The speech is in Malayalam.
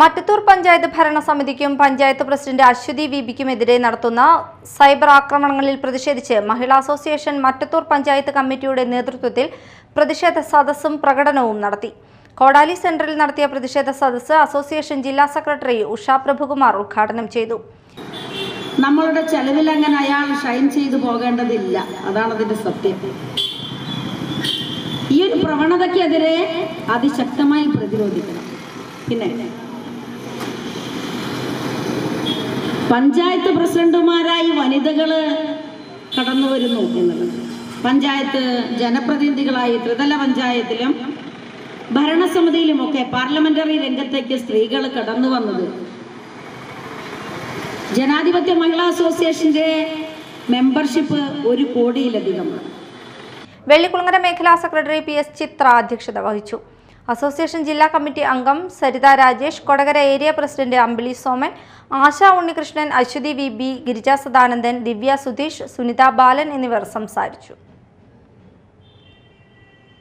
മറ്റത്തൂർ പഞ്ചായത്ത് ഭരണസമിതിക്കും പഞ്ചായത്ത് പ്രസിഡന്റ് അശ്വതി വിബിക്കുമെതിരെ നടത്തുന്ന സൈബർ ആക്രമണങ്ങളിൽ പ്രതിഷേധിച്ച് മഹിളാ അസോസിയേഷൻ മട്ടത്തൂർ പഞ്ചായത്ത് കമ്മിറ്റിയുടെ നേതൃത്വത്തിൽ പ്രതിഷേധ സദസ്സും പ്രകടനവും നടത്തി. കോടാലി സെന്ററിൽ നടത്തിയ പ്രതിഷേധ സദസ്സ് അസോസിയേഷൻ ജില്ലാ സെക്രട്ടറി ഉഷ പ്രഭുകുമാർ ഉദ്ഘാടനം ചെയ്തു. നമ്മളുടെ ചെലവിൽ അങ്ങനെ അയാൾ ഷൈൻ ചെയ്തു പോകേണ്ടതില്ല. അതാണ് അതിന്റെ സത്യം. ഈ ഒരു പ്രവണതയ്ക്കെതിരെ അതിശക്തമായി പ്രതിരോധിക്കണം. പിന്നെ. പഞ്ചായത്ത് പ്രസിഡന്റുമാരായി വനിതകൾ കടന്നു വരുന്നു എന്നുള്ളത്. പഞ്ചായത്ത് ജനപ്രതിനിധികളായി ത്രിതല പഞ്ചായത്തിലും ഭരണസമിതിയിലുമൊക്കെ പാർലമെന്ററി രംഗത്തേക്ക് സ്ത്രീകൾ കടന്നു വന്നത്. ജനാധിപത്യ മഹിളാ അസോസിയേഷന്റെ മെമ്പർഷിപ്പ് ഒരു കോടിയിലധികമാണ്. വെള്ളിക്കുളങ്ങര മേഖലാ സെക്രട്ടറി പി എസ് ചിത്ര അധ്യക്ഷത വഹിച്ചു. അസോസിയേഷൻ ജില്ലാ കമ്മിറ്റി അംഗം Saritha Rajesh Kodakara area president Ambili Soman Asha Unnikrishnan Aswathy V B Girija Sadanandan Divya Sudheesh Sunitha Balan എന്നിവർ സംസാരിച്ചു.